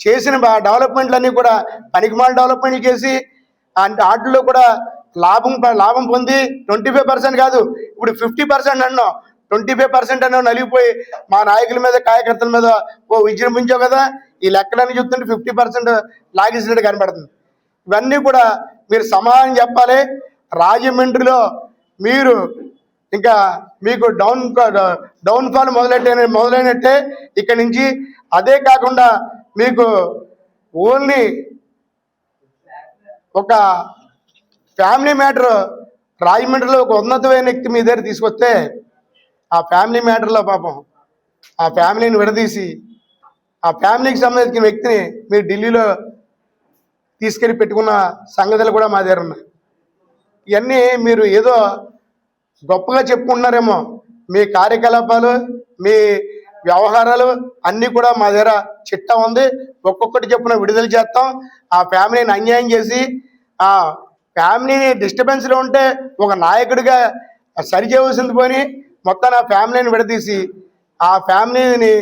చేసిన బా- డెవలప్మెంట్లన్నీ కూడా పనికిమాల డెవలప్మెంట్లు చేసి అంటే వాటిలో కూడా లాభం ప- లాభం పొంది ట్వంటీ ఫైవ్ పర్సెంట్ కాదు ఇప్పుడు ఫిఫ్టీ పర్సెంట్ అన్నాం. ట్వంటీ ఫైవ్ పర్సెంట్ అన్నావు నలిగిపోయి మా నాయకుల మీద కార్యకర్తల మీద ఓ విజృంభించావు కదా ఈ లెక్కలని చూస్తుంటే ఫిఫ్టీ పర్సెంట్ లాగేసినట్టు కనబడుతుంది. ఇవన్నీ కూడా మీరు సమాధానం చెప్పాలి. రాజమండ్రిలో మీరు ఇంకా మీకు డౌన్ డౌన్ఫాల్ మొదలెట్టే మొదలైనట్టే ఇక్కడి నుంచి. అదే కాకుండా మీకు ఓన్లీ ఒక ఫ్యామిలీ మ్యాటర్ రాజమండ్రిలో ఒక ఉన్నతమైన వ్యక్తి మీ దగ్గర తీసుకొస్తే ఆ ఫ్యామిలీ మ్యాటర్లో పాపం ఆ ఫ్యామిలీని విడదీసి ఆ ఫ్యామిలీకి సంబంధించిన వ్యక్తిని మీరు ఢిల్లీలో తీసుకెళ్ళి పెట్టుకున్న సంగతులు కూడా మా దగ్గర ఉన్నాయి. ఇవన్నీ మీరు ఏదో గొప్పగా చెప్పుకుంటున్నారేమో మీ కార్యకలాపాలు మీ వ్యవహారాలు అన్నీ కూడా మా దగ్గర చిట్టా ఉంది. ఒక్కొక్కటి చెప్పున విడుదల చేస్తాం. ఆ ఫ్యామిలీని అన్యాయం చేసి ఆ ఫ్యామిలీని డిస్టర్బెన్స్లో ఉంటే ఒక నాయకుడిగా సరి చేయవలసింది పోని మొత్తం ఆ ఫ్యామిలీని విడదీసి ఆ ఫ్యామిలీని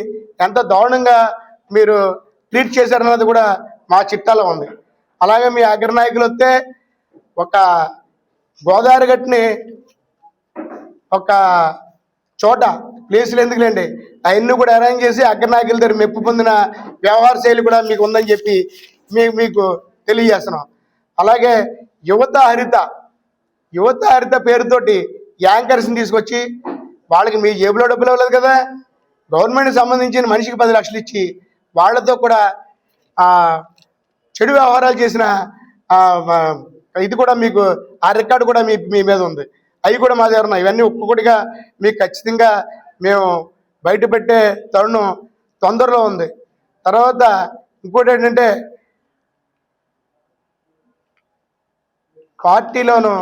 ఎంత దారుణంగా మీరు ట్రీట్ చేశారన్నది కూడా మా చిట్టాలో ఉంది. అలాగే మీ అగ్రనాయకులు వస్తే ఒక గోదావరి గట్టిని ఒక చోట ప్లేసులు ఎందుకులేండి? అవన్నీ కూడా అరేంజ్ చేసి అగ్రనాయకుల దగ్గర మెప్పు పొందిన వ్యవహార శైలి కూడా మీకు ఉందని చెప్పి మీ మీకు తెలియజేస్తున్నాం. అలాగే యువత హరిత యువత హరిత పేరుతోటి యాంకర్స్ని తీసుకొచ్చి వాళ్ళకి మీ జేబులో డబ్బులు ఇవ్వలేదు కదా? గవర్నమెంట్కి సంబంధించిన మనిషికి పది లక్షలు ఇచ్చి వాళ్ళతో కూడా చెడు వ్యవహారాలు చేసిన ఇది కూడా మీకు ఆ రికార్డు కూడా మీ మీ మీద ఉంది. అవి కూడా మా దగ్గర ఉన్నాయి. ఇవన్నీ ఒక్కొక్కటిగా మీకు ఖచ్చితంగా మేము బయట పెట్టే తరుణం తొందరలో ఉంది. తర్వాత ఇంకోటి ఏంటంటే పార్టీలోనూ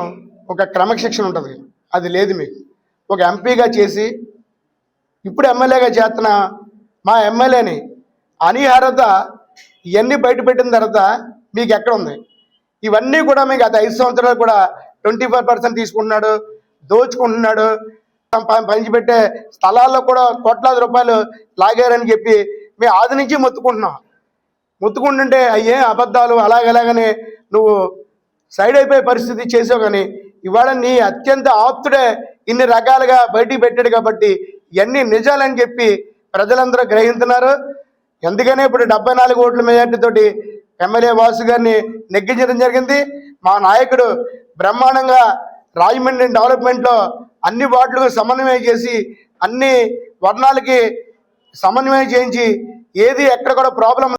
ఒక క్రమశిక్షణ ఉంటుంది. అది లేదు మీకు. ఒక ఎంపీగా చేసి ఇప్పుడు ఎమ్మెల్యేగా చేస్తున్న మా ఎమ్మెల్యేని అనిహారత ఇవన్నీ బయటపెట్టిన తర్వాత మీకు ఎక్కడ ఉంది? ఇవన్నీ కూడా మీకు గత ఐదు సంవత్సరాలు కూడా ట్వంటీ ఫైవ్ పర్సెంట్ తీసుకుంటున్నాడు దోచుకుంటున్నాడు. పంచిపెట్టే స్థలాల్లో కూడా కోట్లాది రూపాయలు లాగారని చెప్పి మేము ఆది నుంచి మొత్తుకుంటున్నాం. మొత్తుకుంటుంటే అయ్యే అబద్ధాలు అలాగలాగనే నువ్వు సైడ్ అయిపోయే పరిస్థితి చేసావు కానీ ఇవాళ నీ అత్యంత ఆప్తుడే ఇన్ని రకాలుగా బయటికి పెట్టాడు కాబట్టి ఇవన్నీ నిజాలని చెప్పి ప్రజలందరూ గ్రహిస్తున్నారు ఎందుకనే ఇప్పుడు డెబ్బై నాలుగు ఓట్ల మెజార్టీతోటి ఎమ్మెల్యే వాసు గారిని నెగ్గించడం జరిగింది. మా నాయకుడు బ్రహ్మాండంగా రాజమండ్రి డెవలప్మెంట్లో అన్ని వార్డులకు సమన్వయం చేసి అన్ని వర్ణాలకి సమన్వయం చేయించి ఏది ఎక్కడ కూడా ప్రాబ్లం